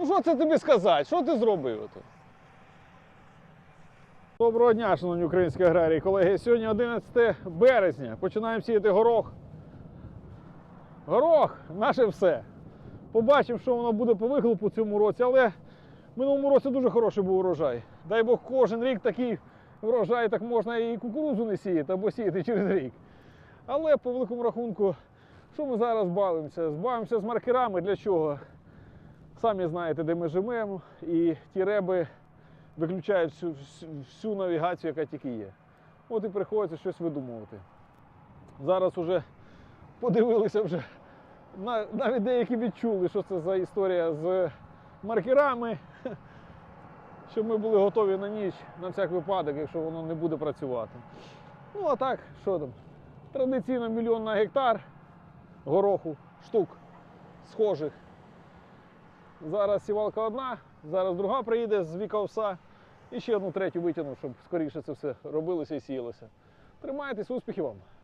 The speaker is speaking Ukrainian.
Ну що це тобі сказати? Що ти зробив? ото? Доброго дня, шановні українські аграрії. Колеги, сьогодні 11 березня. Починаємо сіяти горох. Горох наше все. Побачимо, що воно буде по вихлопу цьому році, але в минулому році дуже хороший був урожай. Дай Бог, кожен рік такий врожай, так можна і кукурудзу не сіяти або сіяти через рік. Але по великому рахунку, що ми зараз бавимося? Збавимося з маркерами для чого? Самі знаєте, де ми живемо, і ті реби виключають всю, всю, навігацію, яка тільки є. От і приходиться щось видумувати. Зараз уже подивилися вже, навіть деякі відчули, що це за історія з маркерами, щоб ми були готові на ніч на всяк випадок, якщо воно не буде працювати. Ну а так, що там? Традиційно мільйон на гектар гороху, штук схожих. Зараз сівалка одна, зараз друга приїде з віка овса. І ще одну третю витягну, щоб скоріше це все робилося і сіялося. Тримайтесь, успіхів вам!